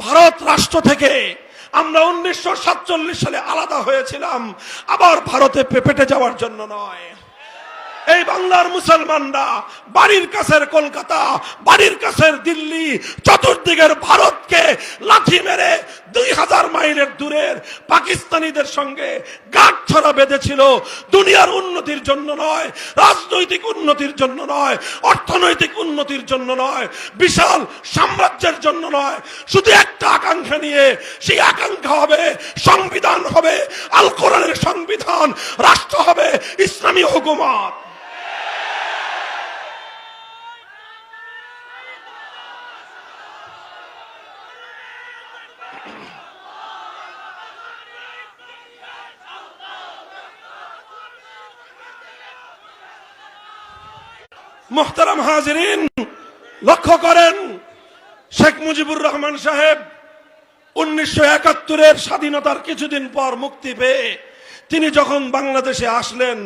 ভারত রাষ্ট্র থেকে আমরা উনিশশো সাতচল্লিশ সালে আলাদা হয়েছিলাম, আবার ভারতে পেপেটে যাওয়ার জন্য নয়। এই বাংলার মুসলমানরা বাড়ির কাছের কলকাতা, বাড়ির কাছের দিল্লি, চতুর্দিকের ভারতকে লাথি মেরে দুই হাজার মাইলের দূরের পাকিস্তানিদের সঙ্গে গাঁট ছড়া বেঁধেছিল। দুনিয়ার উন্নতির জন্য নয়, রাজনৈতিক উন্নতির জন্য নয়, অর্থনৈতিক উন্নতির জন্য নয়, বিশাল সাম্রাজ্যের জন্য নয়। শুধু একটা আকাঙ্ক্ষা নিয়ে সেই আকাঙ্ক্ষা হবে, সংবিধান হবে, আল কোরআনের সংবিধান, রাষ্ট্র হবে, ইসলামী হুকুমত। মোহতারাম হাজরিন, লক্ষ্য করেন, শেখ মুজিবুর রহমান সাহেব উনিশশো একাত্তরের স্বাধীনতার কিছুদিন পর মুক্তি পেয়ে তিনি যখন বাংলাদেশে আসলেন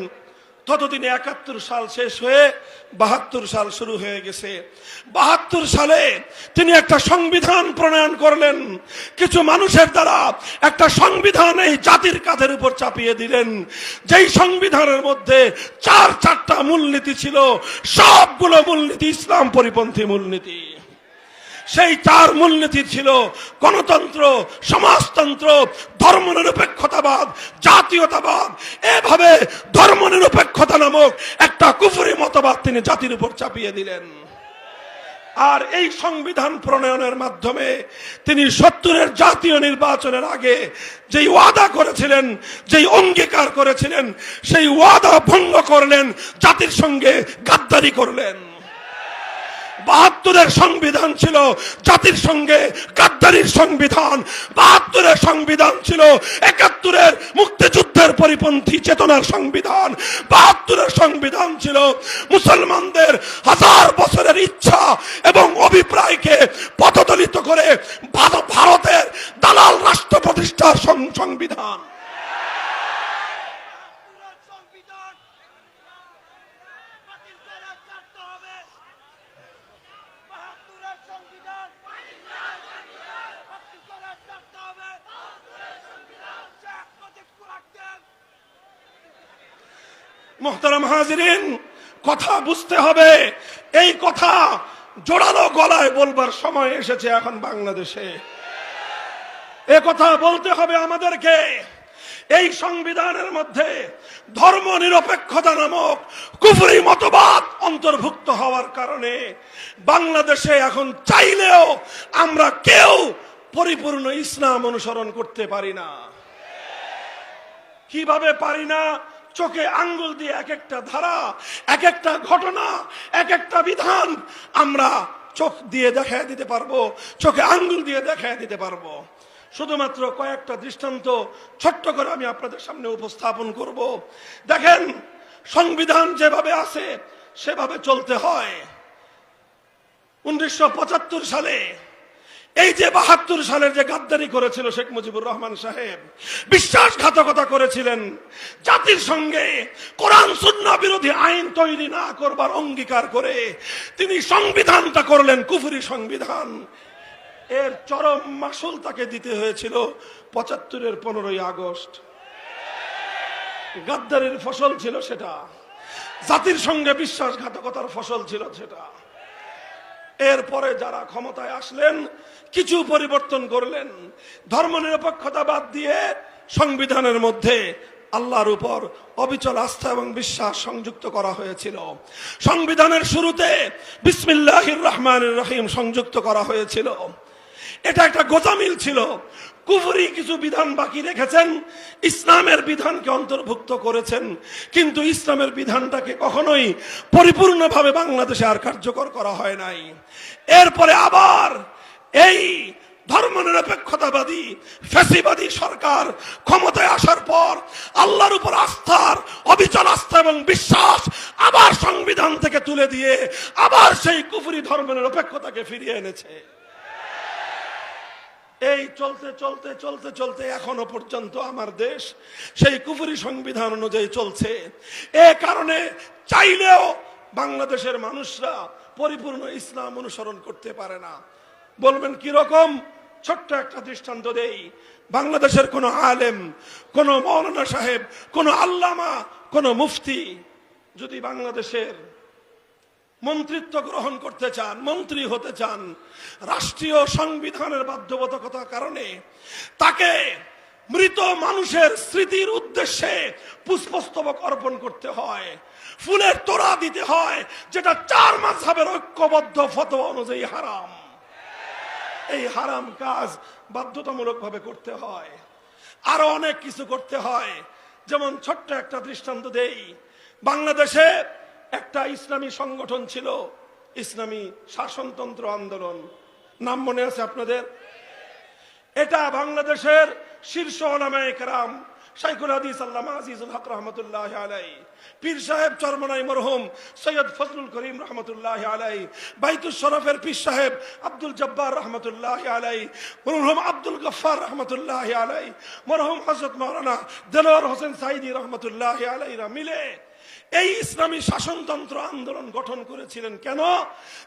ততদিনে একাত্তর সাল শেষ হয়ে বাহাত্তর সাল শুরু হয়ে গেছে। বাহাত্তর সালে তিনি একটা সংবিধান প্রণয়ন করলেন। কিছু মানুষের দ্বারা একটা সংবিধান এই জাতির কাঁধের উপর চাপিয়ে দিলেন। যেই সংবিধানের মধ্যে চার চারটা মূলনীতি ছিল, সবগুলো মূলনীতি ইসলাম পরিপন্থী মূলনীতি। সেই চার মূলনীতি ছিল গণতন্ত্র, সমাজতন্ত্র, ধর্মনিরপেক্ষতাবাদ, জাতীয়তাবাদ। এভাবে ধর্মনিরপেক্ষতা নামক একটা কুফুরি মতবাদ তিনি জাতির উপর চাপিয়ে দিলেন। আর এই সংবিধান প্রণয়নের মাধ্যমে তিনি সত্তরের জাতীয় নির্বাচনের আগে যেই ওয়াদা করেছিলেন, যেই অঙ্গীকার করেছিলেন, সেই ওয়াদা ভঙ্গ করলেন, জাতির সঙ্গে গাদ্দারি করলেন। বাহাত্তরের সংবিধান ছিল জাতির সঙ্গে গাদ্দারির সংবিধান। বাহাত্তরের সংবিধান ছিল একাত্তরের মুক্তিযুদ্ধের পরিপন্থী চেতনার সংবিধান। বাহাত্তরের সংবিধান ছিল মুসলমানদের হাজার বছরের ইচ্ছা এবং অভিপ্রায়কে পথদলিত করে ভারতের দালাল রাষ্ট্র প্রতিষ্ঠার সংবিধান বাতিল করা ছাড়তে হবে বাহাত্তরের সংবিধান বাতিল করা ছাড়তে হবে শেখ মুজিবুর রহমান মোহতারাম হাজিরিন, কথা বুঝতে হবে। এই কথা জোরালো গলায় বলবার সময় এসেছে এখন বাংলাদেশে। এ কথা বলতে হবে আমাদেরকে। এই সংবিধানের মধ্যে ধর্ম নিরপেক্ষতা নামক কুফরি মতবাদ অন্তর্ভুক্ত হওয়ার কারণে বাংলাদেশে এখন চাইলেও আমরা কেউ পরিপূর্ণ ইসলাম অনুসরণ করতে পারি না। কীভাবে পারি না? চোখে আঙ্গুল দিয়ে এক একটা ধারা, এক একটা ঘটনা, এক একটা বিধান আমরা চোখ দিয়ে দেখায় দিতে পারব, চোখে আঙ্গুল দিয়ে দেখায় দিতে পারব। শুধুমাত্র কয়েকটা দৃষ্টান্ত ছোট্ট করে আমি আপনাদের সামনে উপস্থাপন করব। দেখেন, সংবিধান যেভাবে আছে, সেভাবে চলতে হয়। উনিশশো পঁচাত্তর সালে এই যে বাহাত্তর সালের যে গাদ্দারি করেছিল শেখ মুজিবুর রহমান সাহেব, বিশ্বাসঘাতকতা করেছিলেন। জাতির সঙ্গে কোরআন সুন্না বিরোধী আইন তৈরি না করবার অঙ্গীকার করে তিনি সংবিধানটা করলেন, কুফুরি সংবিধান। এর চরম মাসুল তাকে দিতে হয়েছিল পঁচাত্তরের পনেরোই আগস্ট। গাদ্দারির ফসল ছিল সেটা। জাতির সঙ্গে বিশ্বাসঘাতকতার ফসল ছিল সেটা। এরপরে যারা ক্ষমতায় আসলেন, কিছু পরিবর্তন করলেন। ধর্মনিরপেক্ষতা বাদ দিয়ে সংবিধানের মধ্যে আল্লাহর উপর অবিচল আস্থা এবং বিশ্বাস সংযুক্ত করা হয়েছিল। সংবিধানের শুরুতে বিসমিল্লাহির রহমানের রহিম সংযুক্ত করা হয়েছিল। এটা একটা গোজামিল ছিল। কুফরি কিছু বিধান বাকি রেখেছেন, ইসলামের বিধানকে অন্তর্ভুক্ত করেছেন, কিন্তু ইসলামের বিধানটাকে কখনোই পরিপূর্ণভাবে বাংলাদেশে আর কার্যকর করা হয় নাই। এরপরে আবার এই ধর্মনিরপেক্ষতাবাদী, ফ্যাসিবাদী সরকার ক্ষমতায় আসার পর আল্লাহর উপর আস্থার, অবিচল আস্থা এবং বিশ্বাস আবার সংবিধান থেকে তুলে দিয়ে আবার সেই কুফরি ধর্মনিরপেক্ষতাকে ফিরিয়ে এনেছে। এই চলতে চলতে চলতে চলতে এখনও পর্যন্ত আমার দেশ সেই কুফুরি সংবিধান অনুযায়ী চলছে। এ কারণে চাইলেও বাংলাদেশের মানুষরা পরিপূর্ণ ইসলাম অনুসরণ করতে পারে না। বলবেন কীরকম? ছোট্ট একটা দৃষ্টান্ত দেই। বাংলাদেশের কোনো আলেম, কোনো মৌলানা সাহেব, কোনো আল্লামা, কোনো মুফতি যদি বাংলাদেশের মন্ত্রিত্ব গ্রহণ করতে চান, মন্ত্রী হতে চান, রাষ্ট্রীয় সংবিধানের বাধ্যবাধকতার কারণে তাকে মৃত মানুষের স্মৃতির উদ্দেশ্যে পুষ্পস্তবক অর্পণ করতে হয়, ফুলের তোড়া দিতে হয়, যেটা চার মাঝহের ঐক্যবদ্ধ ফতোয়া অনুযায়ী হারাম। এই হারাম কাজ বাধ্যতামূলক ভাবে করতে হয়। আরও অনেক কিছু করতে হয়। যেমন ছোট্ট একটা দৃষ্টান্ত দেই, বাংলাদেশে একটা ইসলামী সংগঠন ছিল, ইসলামী শাসনতন্ত্র আন্দোলন। নাম মনে আছে আপনাদের? এটা বাংলাদেশের শীর্ষ ওলামায়ে কেরাম শাইখুল হাদিস আল্লামা আজিজুল হক রহমতুল্লাহ আলাই পীর সাহেব চরমনাই মরহুম সৈয়দ ফজলুল করিম রহমতুল্লাহ আলাই বাইতুল শরফের পীর সাহেব আব্দুল জব্বার রহমতুল্লাহ আলাই মরহুম আব্দুল গফার রহমতুল্লাহ আলাই মরহুম হজরত মৌলানা দেলোয়ার হোসেন সাইদি রহমতুল্লাহ আলাইরা মিলে এই ইসলামী শাসনতন্ত্র আন্দোলন গঠন করেছিলেন কেন?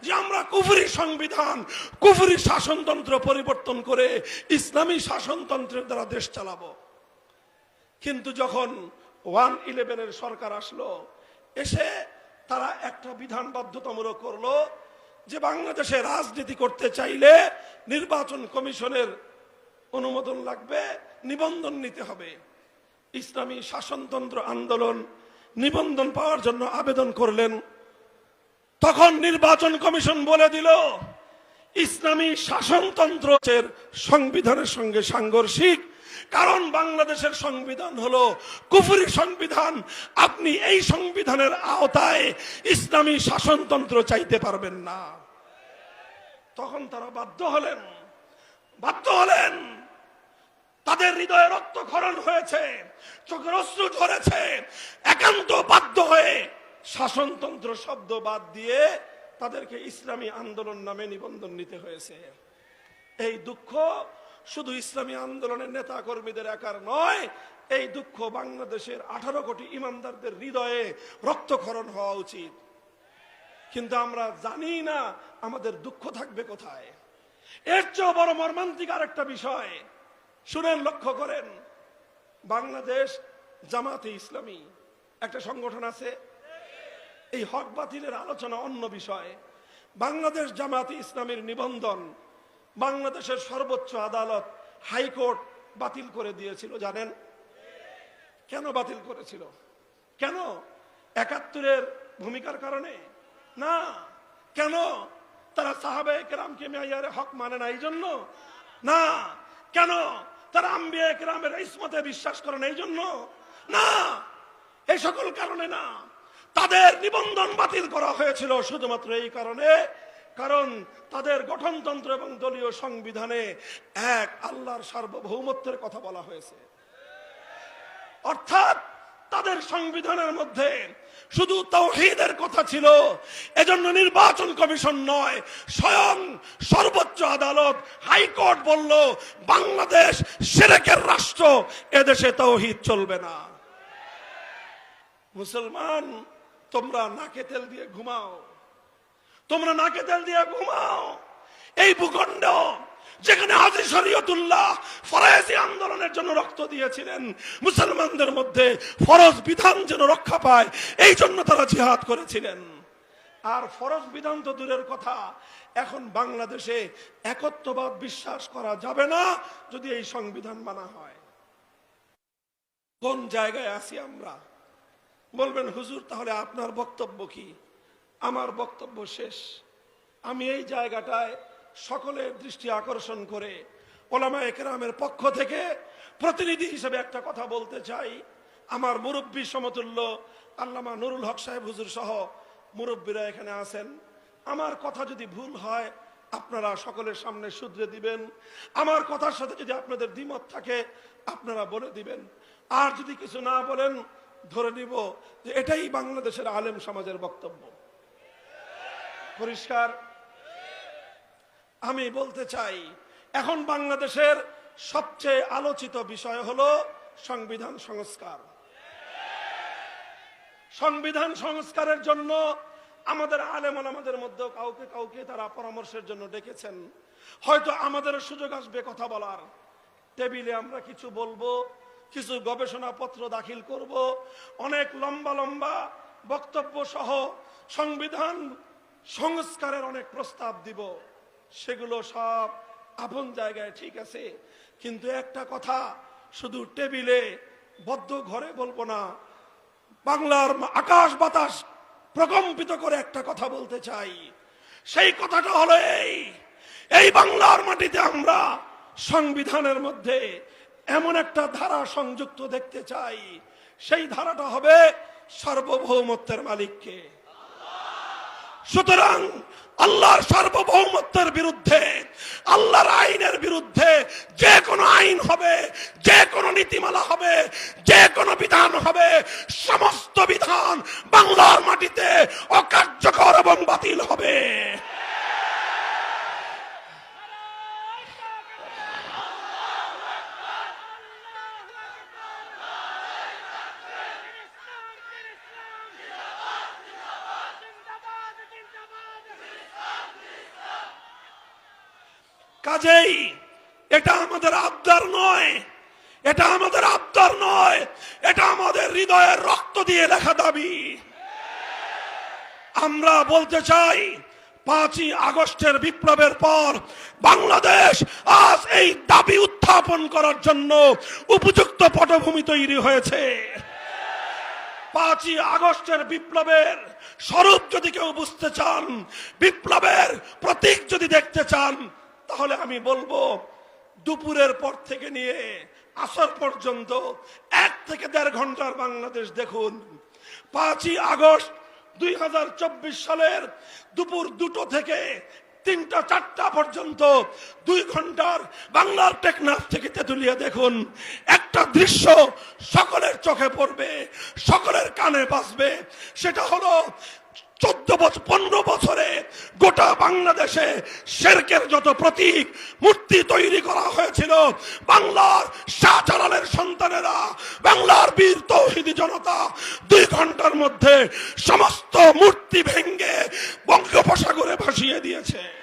যে আমরা কুফুরি সংবিধান, কুফুরি শাসনতন্ত্র পরিবর্তন করে ইসলামী শাসনতন্ত্রের দ্বারা দেশ চালাবো। কিন্তু যখন ওয়ান ইলেভেনের সরকার আসলো, এসে তারা একটা বিধান বাধ্যতামূলক করল যে বাংলাদেশে রাজনীতি করতে চাইলে নির্বাচন কমিশনের অনুমোদন লাগবে, নিবন্ধন নিতে হবে। ইসলামী শাসনতন্ত্র আন্দোলন নিবন্ধন পাওয়ার জন্য আবেদন করলেন। তখন নির্বাচন কমিশন বলে দিল, ইসলামী শাসনতন্ত্রের সংবিধানের সঙ্গে সাংঘর্ষিক, কারণ বাংলাদেশের সংবিধান হলো কুফুরি সংবিধান। আপনি এই সংবিধানের আওতায় ইসলামী শাসনতন্ত্র চাইতে পারবেন না। তখন তারা বাধ্য হলেন বাধ্য হলেন হৃদয়ে রক্তক্ষরণ হয়েছে, চোখের অশ্রু ঝরেছে, একান্ত বাধ্য হয়ে শাসনতন্ত্র শব্দ বাদ দিয়ে তাদেরকে ইসলামী আন্দোলন নামে নিবন্ধন নিতে হয়েছে। এই দুঃখ শুধু ইসলামী আন্দোলনের নেতা কর্মীদের একার নয়, এই দুঃখ বাংলাদেশের আঠারো কোটি ইমানদারদের হৃদয়ে রক্তক্ষরণ হওয়া উচিত। কিন্তু আমরা জানি না আমাদের দুঃখ থাকবে কোথায়। এর চেয়েও বড় মর্মান্তিক আরেকটা বিষয় শুনেন, লক্ষ্য করেন, বাংলাদেশ জামাতে ইসলামী একটা সংগঠন আছে। এই হক বাতিলের আলোচনা অন্য বিষয়। বাংলাদেশ জামাতে ইসলামীর নিবন্ধন বাংলাদেশের সর্বোচ্চ আদালত হাইকোর্ট বাতিল করে দিয়েছিল, জানেন? কেন বাতিল করেছিল? কেন? একাত্তরের ভূমিকার কারণে? না। কেন? তারা সাহাবে কেরামকে মেয়ারে হক মানে না এই জন্য না। কেন? তারা আম্বিয়া কেরামের ইসমতে বিশ্বাস করেন এই জন্য? না এই সকল কারণে না। তাদের নিবন্ধন বাতিল করা হয়েছিল শুধুমাত্র এই কারণে, কারণ তাদের গঠনতন্ত্র এবং দলীয় সংবিধানে এক আল্লাহর সার্বভৌমত্বের কথা বলা হয়েছে। অর্থাৎ তাদের সংবিধানের মধ্যে শুধু তৌহিদের কথা ছিল, এজন্য নির্বাচন কমিশন নয়, স্বয়ং সর্বোচ্চ আদালত, হাইকোর্ট বলল, বাংলাদেশ সেরেকের রাষ্ট্র, এদেশে তৌহিদ চলবে না। মুসলমান, তোমরা নাকে তেল দিয়ে ঘুমাও। তোমরা নাকে তেল দিয়ে ঘুমাও। এই ভূখণ্ড যেখানে হাজি শরীয়তুল্লাহ ফরাজি আন্দোলনের জন্য রক্ত দিয়েছিলেন, মুসলমানদের মধ্যে ফরজ বিধান যেন রক্ষা পায়, এই জন্য তারা জিহাদ করেছিলেন। আর ফরজ বিধান তো দূরের কথা, এখন বাংলাদেশে একত্ববাদ বিশ্বাস করা যাবে না যদি এই সংবিধান মানা হয়। কোন জায়গায় আছি আমরা? বলবেন, হুজুর, তাহলে আপনার বক্তব্য কি? আমার বক্তব্য শেষ। আমি এই জায়গাটায় সকলের দৃষ্টি আকর্ষণ করে ওলামা একরামের পক্ষ থেকে প্রতিনিধি হিসেবে একটা কথা বলতে চাই। আমার মুরব্বী সমতুল্য আল্লামা নুরুল হক সাহেব হুজুর সহ মুরব্বীরা এখানে আছেন। আমার কথা যদি ভুল হয়, আপনারা সকলের সামনে শুধরে দিবেন। আমার কথার সাথে যদি আপনাদের দ্বিমত থাকে, আপনারা বলে দিবেন। আর যদি কিছু না বলেন, ধরে নিব যে এটাই বাংলাদেশের আলেম সমাজের বক্তব্য। পরিষ্কার? আমি বলতে চাই, এখন বাংলাদেশের সবচেয়ে আলোচিত বিষয় হলো সংবিধান সংস্কার। সংবিধান সংস্কারের জন্য আমাদের আলেম আমাদের মধ্যে কাউকে কাউকে তারা পরামর্শের জন্য ডেকেছেন। হয়তো আমাদের সুযোগ আসবে কথা বলার। টেবিলে আমরা কিছু বলব, কিছু গবেষণাপত্র দাখিল করব, অনেক লম্বা লম্বা বক্তব্য সহ সংবিধান সংস্কারের অনেক প্রস্তাব দিব। সেগুলো সব আপন জায়গায় ঠিক আছে। কিন্তু একটা কথা, শুধু টেবিলে বদ্ধ ঘরে বলব না, বাংলার আকাশ বাতাস প্রকম্পিত করে একটা কথা বলতে চাই। সেই কথাটা হলো এই এই বাংলার মাটিতে আমরা সংবিধানের মধ্যে এমন একটা ধারা সংযুক্ত দেখতে চাই। সেই ধারাটা হবে সার্বভৌমত্বের মালিককে। সুতরাং আল্লাহর সার্বভৌমত্বের বিরুদ্ধে, আল্লাহর আইনের বিরুদ্ধে যে কোনো আইন হবে, যে কোনো নীতিমালা হবে, যে কোনো বিধান হবে, সমস্ত বিধান বাংলার মাটিতে অকার্যকর এবং বাতিল হবে। কাজেই। এটা আমাদের আবদার নয়। এটা আমাদের আবদার নয়। এটা আমাদের হৃদয়ের রক্ত দিয়ে লেখা দাবি। আমরা বলতে চাই, পাঁচই আগস্টের বিপ্লবের পর বাংলাদেশ আজ এই দাবি উত্থাপন করার জন্য উপযুক্ত পটভূমি তৈরি হয়েছে। পাঁচই আগস্টের বিপ্লবের স্বরূপ যদি কেউ বুঝতে চান, বিপ্লবের প্রতীক যদি দেখতে চান তাহলে আমি বলব, দুপুরের পর থেকে নিয়ে আসর পর্যন্ত এক থেকে দেড় ঘণ্টার বাংলাদেশ দেখুন। পাঁচই আগস্ট দুই হাজার চব্বিশ সালের দুপুর দুটো থেকে তিনটা, চারটা পর্যন্ত দুই ঘণ্টার বাংলার টেকনাফ থেকে তেতুলিয়া দেখুন। একটা দৃশ্য সকলের চোখে পড়বে, সকলের কানে বাজবে, সেটা হলো চোদ্দ বছর পনেরো বছরে গোটা বাংলাদেশে শেরকের যত প্রতীক, মূর্তি তৈরি করা হয়েছিল। বাংলার শাহজালালের সন্তানেরা, বাংলার বীর তৌহিদি জনতা দুই ঘণ্টার মধ্যে সমস্ত মূর্তি ভেঙ্গে বঙ্গোপসাগরে ভাসিয়ে দিয়েছে।